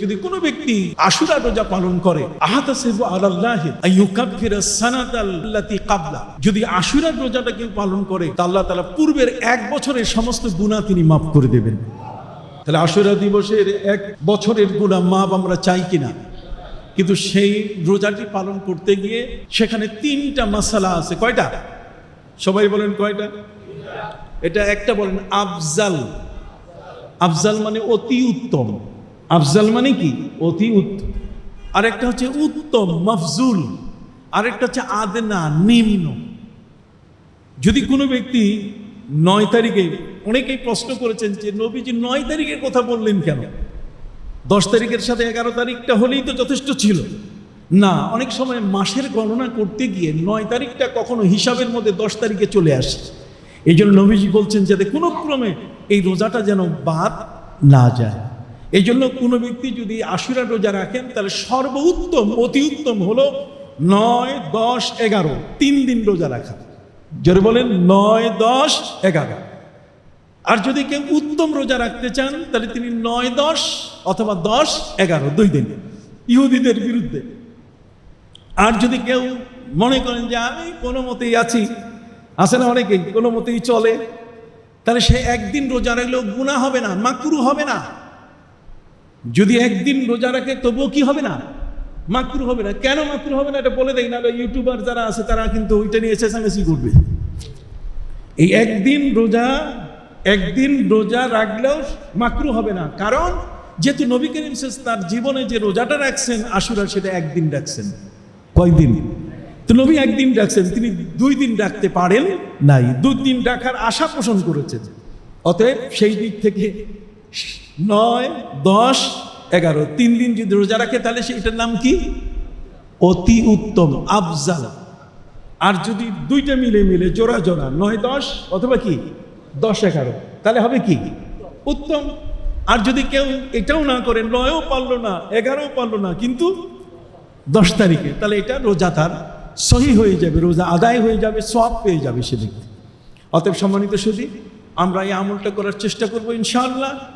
যদি কোনো ব্যক্তি আশুরা রোজা পালন করে আইয়ুকাফিরা কাবলা। যদি আশুরা রোজাটা কেউ পালন করে, তা আল্লাহ তাআলা পূর্বের এক বছরের সমস্ত গুনাহ তিনি মাফ করে দেবেন। তাহলে আশুরা দিবসের এক বছরের গুনাহ মাপ আমরা চাই কিনা? কিন্তু সেই রোজাটি পালন করতে গিয়ে সেখানে তিনটা মশালা আছে। কয়টা? সবাই বলেন কয়টা? এটা একটা বলেন আফজাল। আফজাল মানে অতি উত্তম। আফজাল মানে কি? অতি উত্তম আরেকটা হচ্ছে উত্তম, মফজুল। আরেকটা হচ্ছে আদনা, নিম্ন। যদি কোনো ব্যক্তি নয় তারিখে, অনেকেই প্রশ্ন করেছেন যে নবীজি নয় তারিখের কথা বললেন কেন? দশ তারিখের সাথে এগারো তারিখটা হলেই তো যথেষ্ট ছিল। না, অনেক সময় মাসের গণনা করতে গিয়ে নয় তারিখটা কখনো হিসাবের মধ্যে দশ তারিখে চলে আসে। এই জন্য নবীজি বলছেন যাতে কোনো ক্রমে এই রোজাটা যেন বাদ না যায়। এই জন্য কোনো ব্যক্তি যদি আশুরা রোজা রাখেন, তাহলে সর্বোত্তম, অতি উত্তম হলো নয়, দশ, এগারো, তিন দিন রোজা রাখা। জোরে বলেন, নয়, দশ, এগারো। আর যদি কেউ উত্তম রোজা রাখতে চান, তাহলে তিনি নয়, দশ অথবা দশ, এগারো, দুই দিন। ইহুদিদের বিরুদ্ধে। আর যদি কেউ মনে করেন যে আমি কোনো মতেই আছি, আছে না অনেকেই, কোনো মতেই চলে, তাহলে সে একদিন রোজা রাখলেও গুণা হবে না, মাকরু হবে না। যদি একদিন রোজা রাখে, তবুও কি হবে না? মাকরু হবে না। কেন মাকরু হবে না? এটা বলে দেয় না ইউটিউবার যারা আছে, তারা কিন্তু ওইটা নিয়ে চেঁচামেচি করবে। এই একদিন রোজা একদিন রোজা রাখলেও মাকরু হবে না। কারণ, যেহেতু নবী করিম তার জীবনে যে রোজাটা রাখছেন, আশুরা সেটা একদিন রাখছেন। কয়দিন? তো নবী একদিন ডাকছেন তিনি দুই দিন রাখতে পারেন নাই। দুই দিন রাখার আশা পোষণ করেছেন। অতএব সেই দিক থেকে নয়, দশ, এগারো। তিন দিন যদি রোজা রাখে, তাহলে সেটার নাম কি? অতি উত্তম, আফজাল। আর যদি দুইটা মিলে মিলে, জোড়া জোড়া, নয়, দশ, অথবা কি? দশ, এগারো। তাহলে হবে কি? উত্তম। আর যদি কেউ এটাও না করে, নয়ও পারল না, এগারোও পারল না, কিন্তু দশ তারিখে, তাহলে এটা রোজা তার সহি হয়ে যাবে, রোজা আদায় হয়ে যাবে সব পেয়ে যাবে সে ব্যক্তি অতএব সম্মানিত সুদী আমরা এই আমলটা করার চেষ্টা করব ইনশাআল্লাহ।